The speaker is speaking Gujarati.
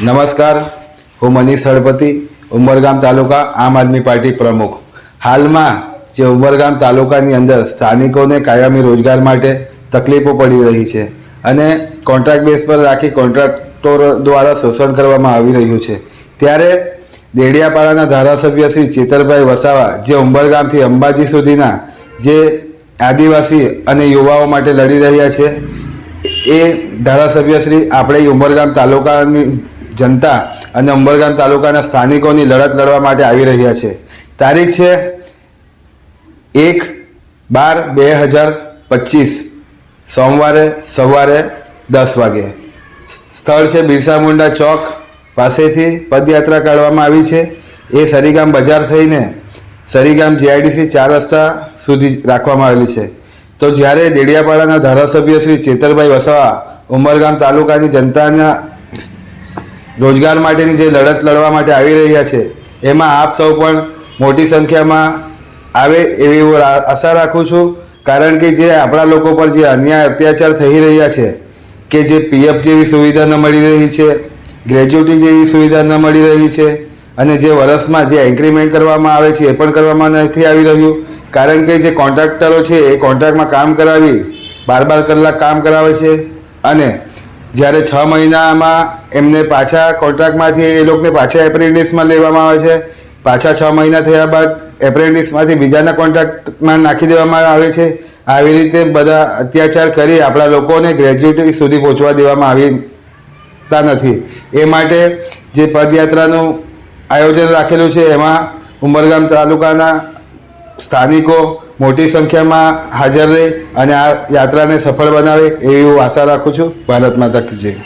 નમસ્કાર. હું મનીષ હળપતિ, ઉમરગામ તાલુકા આમ આદમી પાર્ટી પ્રમુખ. હાલમાં જે ઉમરગામ તાલુકાની અંદર સ્થાનિકોને કાયમી રોજગાર માટે તકલીફો પડી રહી છે અને કોન્ટ્રાક્ટ બેઝ પર રાખી કોન્ટ્રાક્ટરો દ્વારા શોષણ કરવામાં આવી રહ્યું છે. ત્યારે દેડિયાપાડાના ધારાસભ્ય શ્રી ચેતરભાઈ વસાવા જે ઉંબરગામથી અંબાજી સુધીના જે આદિવાસી અને યુવાઓ માટે લડી રહ્યા છે, એ ધારાસભ્ય શ્રી આપણે ઉમરગામ તાલુકાની જનતા અને ઉમરગામ તાલુકાના સ્થાનિકોની લડત લડવા માટે આવી રહ્યા છે. તારીખ છે એક બાર બે હજાર પચીસ. સોમવારે સવારે દસ વાગે. સ્થળ છે બિરસા મુંડા ચોક. પાસેથી પદયાત્રા કાઢવામાં આવી છે. એ સરીગામ બજાર થઈને સરીગામ જીઆઈડીસી ચાર રસ્તા સુધી રાખવામાં આવેલી છે. તો જ્યારે દેડિયાપાડાના ધારાસભ્ય શ્રી ચેતરભાઈ વસાવા ઉમરગામ તાલુકાની જનતાના રોજગાર માટેની જે લડત લડવા માટે આવી રહ્યા છે, એમાં આપ સૌ પણ મોટી સંખ્યામાં આવે એવી હું આશા રાખું છું. કારણ કે જે આપણા લોકો પર જે અન્યાય, અત્યાચાર થઈ રહ્યા છે, કે જે પીએફ જેવી સુવિધા ન મળી રહી છે, ગ્રેજ્યુટી જેવી સુવિધા ન મળી રહી છે, અને જે વર્ષમાં જે ઇન્ક્રીમેન્ટ કરવામાં આવે છે, એ પણ કરવામાં નથી આવી રહ્યું. કારણ કે જે કોન્ટ્રાક્ટરો છે, એ કોન્ટ્રાક્ટમાં કામ કરાવી, બાર બાર કલાક કામ કરાવે છે, અને જ્યારે છ મહિનામાં એમને પાછા કોન્ટ્રાક્ટમાંથી એ લોકોને પાછા એપ્રેન્ટિસમાં લેવામાં આવે છે. પાછા છ મહિના થયા બાદ એપ્રેન્ટિસમાંથી બીજાના કોન્ટ્રાક્ટમાં નાખી દેવામાં આવે છે. આવી રીતે બધા અત્યાચાર કરી આપણા લોકોને ગ્રેજ્યુએટી સુધી પહોંચવા દેવામાં આવતા નથી. એ માટે જે પદયાત્રાનું આયોજન રાખેલું છે, એમાં ઉમરગામ તાલુકાના સ્થાનિકો મોટી સંખ્યામાં હાજર રહે અને આ યાત્રાને સફળ બનાવે એવી હું આશા રાખું છું. ભારત માતા કી